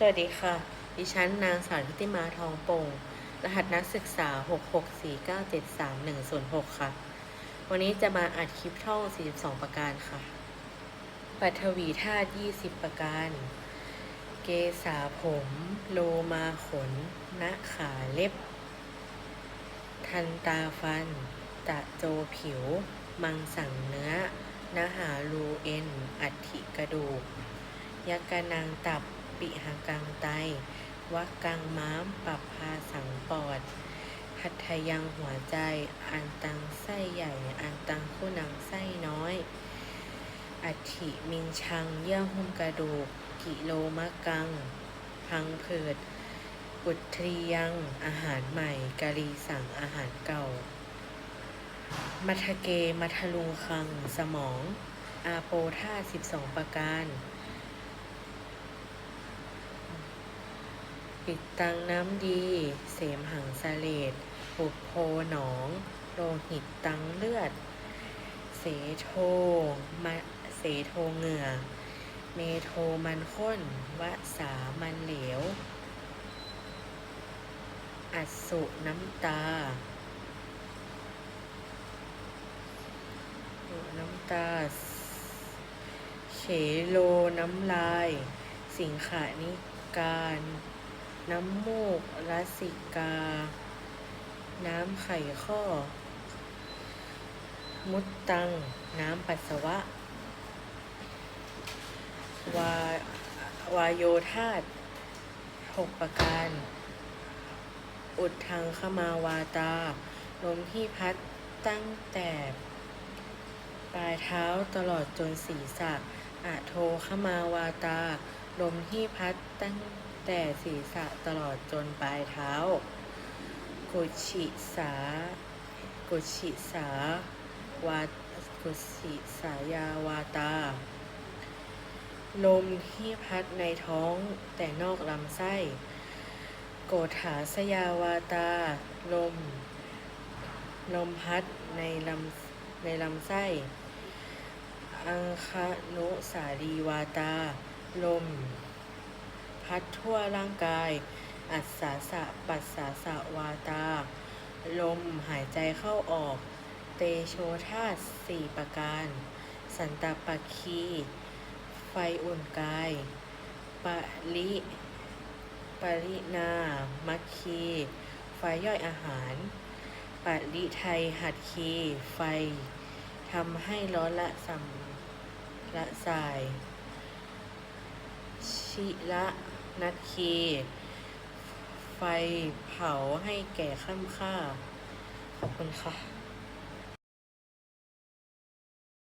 สวัสดีค่ะ ดิฉันนางสาวทิติมาทองโป่ง รหัสนักศึกษา 664973106 ค่ะ วันนี้จะมาอัดคลิปท่อง 42 ประการค่ะ ปัทวีธาตุ 20 ประการ เกษาผม โลมาขนณขาเล็บ ทันตาฟัน ตะโจผิว มังสังเนื้อนหารูเอ็น อัฐิกระดูก ยักกะนังตับ ปิหากังไตวักกังม้ามปรับพาสังปอด หัตถยังหัวใจอันตังไส้ใหญ่อันตังคู่นังไส้น้อย อัฐิมินชังเยื่อหุ้มกระดูก กิโลมะกัง พังเผืดอุทรียังอาหารใหม่กะลีสั่งอาหารเก่า มัทเกมัทลุงคังสมอง อาโปธาสิบสองประการ ปิดตังน้ำดี เสมหังสะเลดปุบโพหนอง โลหิตตังเลือด เสโทมะเสโทเหงื่อ เมโทมันข้นวสามันเหลว อัสสุน้ำตาน้ำตา เขโลน้ำลาย สิงขานิการ น้ำมูกรัสิกา น้ำไข่ข้อ มุดตัง น้ำปัสสาวะ วาวายโยธาตหกประการ อุดทางขมาวาตา ลมที่พัดตั้งแต่ปลายเท้าตลอดจนศีรษะอะโทขมาวาตา ลมที่พัดตั้งแต่ศีรษะตลอดจนปลายเท้า กุชิสา กุชิสาวากุชิสายาวาตา ลมที่พัดในท้องแต่นอกลำไส้ โกฏาสยาวาตา ลม ลมพัดในลำในลำไส้ อังคนุสารีวาตา ลม พัดทั่วร่างกาย อัศสาสะปัสสาสะวาตา ลมหายใจเข้าออก เตโชธาตสี่ประการ สันตปัคคี ไฟอุ่นกายปะลิปรินา มัคคี ไฟย่อยอาหารปะลิไทยหัดคี ไฟทำให้ร้อนละสัมละสาย ชิละนัดคีไฟเผาให้แก่ข้ามค่า ขอบคุณค่ะ